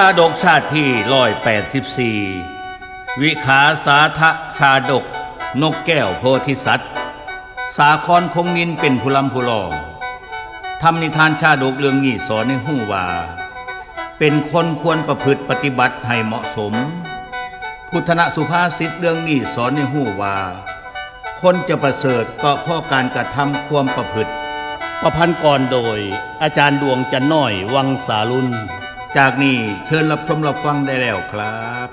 ชาดกชาติที่ร้อยแปดสิบสี่วิขาสาทะชาดก นกแก้วโพธิสัตว์ สาครคงนินเป็นผู้ลำผู้ลองทำนิทานชาดกเรื่องนี้สอนในหูว่า เป็นคนควรประพฤติปฏิบัติให้เหมาะสม พุทธนะสุภาษิตเรื่องนี้สอนในหูว่า คนจะประเสริฐก็เพราะการกระทำความประพฤติ ประพันธ์ก่อนโดย อาจารย์ดวงจันน้อยวังสาลุน จากนี้เชิญรับชมรับฟังได้แล้วครับ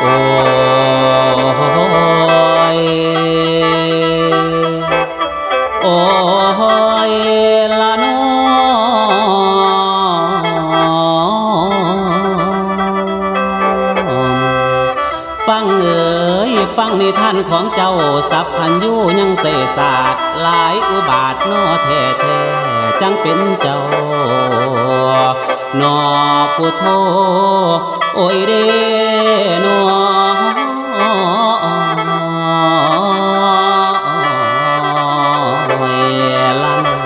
โอ้ นิทานของเจ้าสัพพัญญูยังเสศาสตร์หลายอุบาทนอแท้แท้ๆจังเป็นเจ้านอผู้โทโอ้ยเดนอโอ้ยละนา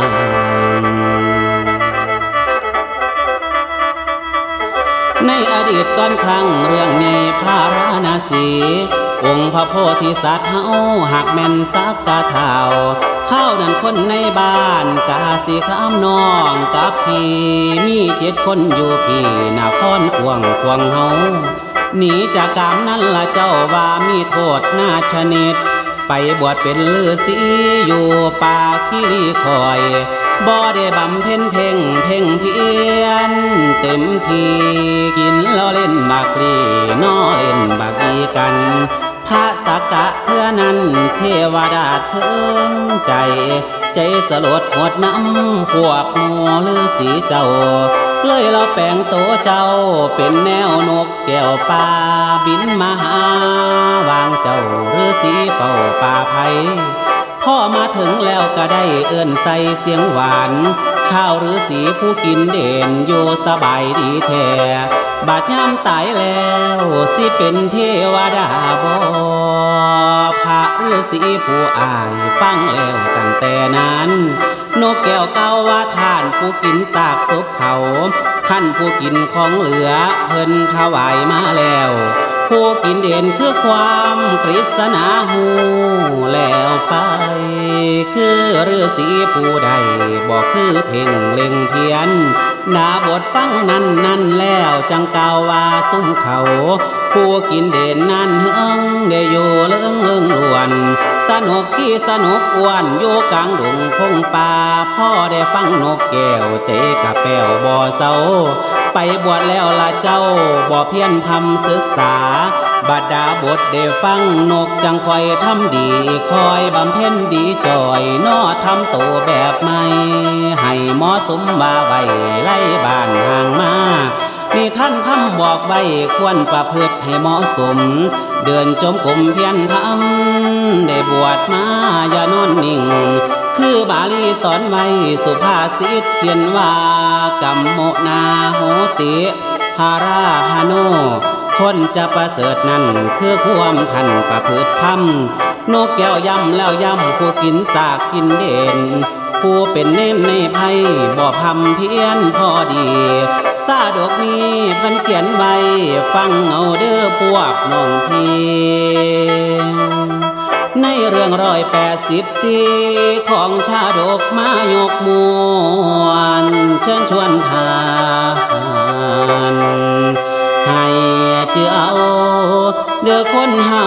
งในอดีตก่อนครั้งเรื่องในพาราณ สีองค์พระโพธิสัตว์เฮาหักแม่นสักกะเท่าข้าวนั้นคนในบ้านกาสีข้ามน้องกับพี่มีเจ็ดคนอยู่พี่นครกวงกวงเฮาหนีจากกามนั้นละเจ้าว่ามีโทษหน้าชนิด ไปบวชเป็นฤาษีอยู่ป่าคิรีคอย บ่ได้บำเพ็ญเพ่งเพ่งเพียน เต็มทีกินแล้วเล่นบากลีนอเล่นบากีกัน พระสกะเทือนั้นเทวดาเทิงใจ ใจสลดหดน้ำพวกหมูฤาษีเจ้า เลยเราแปลงโตเจ้าเป็นแนวนกแก้วป่าบินมาหาวางเจ้าฤาษีเฝ้าป่าไผ่พ่อมา ถึงแล้วก็ได้เอื้นใส่เสียงหวานชาวฤาษีผู้กินเด่นอยู่สบายดีแท้บาดย่ำตายแล้วสิเป็นเทวดาบ่พระฤาษีผู้อายฟังแล้วตั้งแต่นั้น นกแก้วเก้าว่าท่านผู้กินซากศพเขาท่านผู้กินของเหลือเพิ่นถวายมาแล้ว ผู้กินเด่นคือความกฤษณาหูแล้วไป คือฤาษีผู้ใดบอกคือเพ่งเล็งเพียนนาบทฟังนั้นนั่นแล้วจังกาวว่าซุ้มเขา ผู้กินเด่นนั้นเฮืองได้อยู่เลื่องเลื่องลวน สนุกที่สนุกอ้วนอยู่กลางดงพงป่าพ่อได้ฟังนกแก้วเจกะแป้วบ่อเศร้าไปบวชแล้วละเจ้าบ่เพียนพำศึกษาบัดดาบทได้ฟังนกจังคอยทำดี คอยบำเพ็ญดีจอยนอทำโตวแบบใหม่ให้หมาะสมว่าไว้ไล่บ้ ท่านทำบอกไว้ควรประพฤติให้เหมาะสม เดินจมกลมเพียรทำได้บวชมาอย่านอนนิ่ง คือบาลีสอนไว้สุภาษิตเขียนว่ากัมโมนาโหติภาราหาโน คนจะประเสริฐนั้นคือความทันประพฤติธรรมนกแก้วย่ำแล้วย่ำผู้กินสากกินเด่น ผู้เป็นเน้นในไพ่บ่พำเพียนพอดีซาดอกนี้เพันเขียนไว้ฟังเอาเด้อพวกน้องพี่ในเรื่องร้อยแปดสิบสี่ของชาดกมายกมวนเชิญชวนทานให้เจือเอาเด้อคนเฮา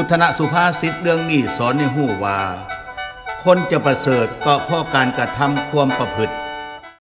พุทธนะสุภาษิตเรื่องนี้สอนในหูว่า คนจะประเสริฐก็เพราะการกระทำความประพฤติ